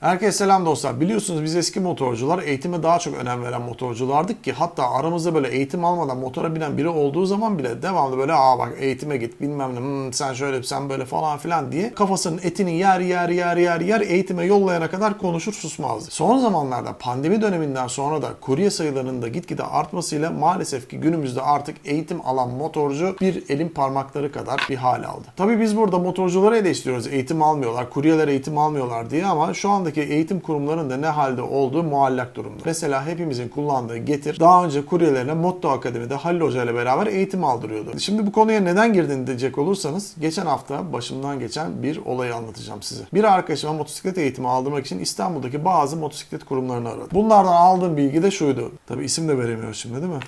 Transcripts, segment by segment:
Herkese selam dostlar. Biliyorsunuz biz eski motorcular eğitime daha çok önem veren motorculardık ki hatta aramızda böyle eğitim almadan motora binen biri olduğu zaman bile devamlı böyle aa bak eğitime git bilmem ne hmm, sen şöyle sen böyle falan filan diye kafasının etini yer yer yer yer yer eğitime yollayana kadar konuşur susmazdı. Son zamanlarda pandemi döneminden sonra da kurye sayılarının da gitgide artmasıyla maalesef ki günümüzde artık eğitim alan motorcu bir elin parmakları kadar bir hal aldı. Tabii biz burada motorcuları eleştiriyoruz. Eğitim almıyorlar, kuryeler eğitim almıyorlar diye ama şu andaki eğitim kurumlarının da ne halde olduğu muallak durumda. Mesela hepimizin kullandığı Getir daha önce kuryelerine Motto Akademi'de Halil Hoca ile beraber eğitim aldırıyordu. Şimdi bu konuya neden girdin diyecek olursanız geçen hafta başımdan geçen bir olayı anlatacağım size. Bir arkadaşıma motosiklet eğitimi aldırmak için İstanbul'daki bazı motosiklet kurumlarını aradı. Bunlardan aldığım bilgi de şuydu. Tabii isim de veremiyoruz şimdi değil mi?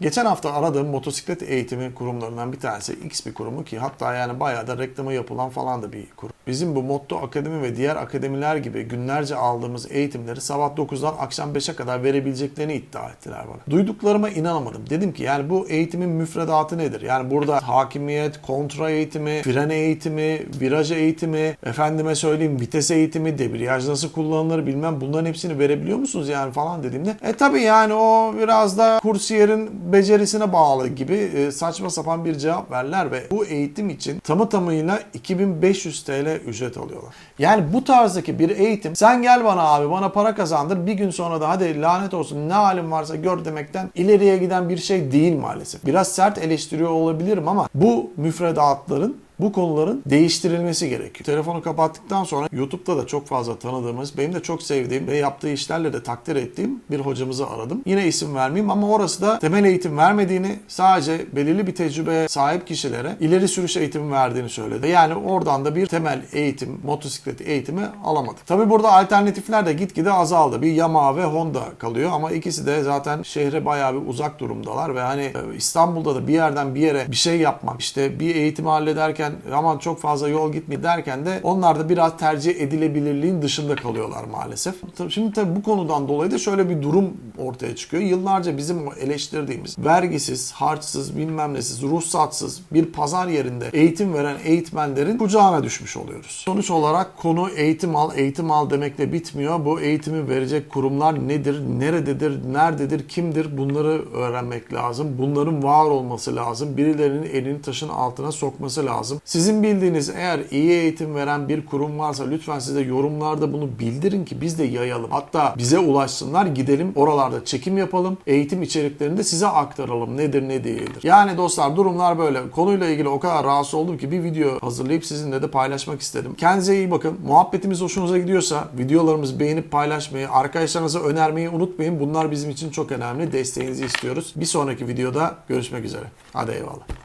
Geçen hafta aradığım motosiklet eğitimi kurumlarından bir tanesi X bir kurumu ki hatta yani bayağı da reklamı yapılan falan da bir kurum. Bizim bu Motto Akademi ve diğer akademiler gibi günlerce aldığımız eğitimleri sabah 9'dan akşam 5'e kadar verebileceklerini iddia ettiler bana. Duyduklarıma inanamadım. Dedim ki yani bu eğitimin müfredatı nedir? Yani burada hakimiyet, kontra eğitimi, fren eğitimi, viraj eğitimi, efendime söyleyeyim vites eğitimi, debriyaj nasıl kullanılır bilmem bunların hepsini verebiliyor musunuz yani falan dediğimde. E tabi yani o biraz da kursiyerin becerisine bağlı gibi e, saçma sapan bir cevap verler ve bu eğitim için tamı tamıyla 2500 TL ücret alıyorlar. Yani bu tarzdaki bir eğitim sen gel bana abi bana para kazandır bir gün sonra da hadi lanet olsun ne halin varsa gör demekten ileriye giden bir şey değil maalesef. Biraz sert eleştiriyor olabilirim ama bu müfredatların bu konuların değiştirilmesi gerekiyor. Telefonu kapattıktan sonra YouTube'da da çok fazla tanıdığımız, benim de çok sevdiğim ve yaptığı işlerle de takdir ettiğim bir hocamızı aradım. Yine isim vermeyeyim ama orası da temel eğitim vermediğini, sadece belirli bir tecrübeye sahip kişilere ileri sürüş eğitimi verdiğini söyledi. Yani oradan da bir temel eğitim, motosiklet eğitimi alamadık. Tabi burada alternatifler de gitgide azaldı. Bir Yamaha ve Honda kalıyor ama ikisi de zaten şehre bayağı bir uzak durumdalar ve hani e, İstanbul'da da bir yerden bir yere bir şey yapmak, işte bir eğitimi hallederken aman çok fazla yol gitmeyin derken de onlar da biraz tercih edilebilirliğin dışında kalıyorlar maalesef. Şimdi tabii bu konudan dolayı da şöyle bir durum ortaya çıkıyor. Yıllarca bizim eleştirdiğimiz vergisiz, harçsız, bilmem nesiz, ruhsatsız bir pazar yerinde eğitim veren eğitmenlerin kucağına düşmüş oluyoruz. Sonuç olarak konu eğitim al, eğitim al demekle bitmiyor. Bu eğitimi verecek kurumlar nedir, nerededir, nerededir, kimdir bunları öğrenmek lazım. Bunların var olması lazım. Birilerinin elini taşın altına sokması lazım. Sizin bildiğiniz eğer iyi eğitim veren bir kurum varsa lütfen size yorumlarda bunu bildirin ki biz de yayalım. Hatta bize ulaşsınlar gidelim oralarda çekim yapalım. Eğitim içeriklerini de size aktaralım. Nedir ne değildir. Yani dostlar durumlar böyle. Konuyla ilgili o kadar rahatsız oldum ki bir video hazırlayıp sizinle de paylaşmak istedim. Kendinize iyi bakın. Muhabbetimiz hoşunuza gidiyorsa videolarımızı beğenip paylaşmayı, arkadaşlarınıza önermeyi unutmayın. Bunlar bizim için çok önemli. Desteğinizi istiyoruz. Bir sonraki videoda görüşmek üzere. Hadi eyvallah.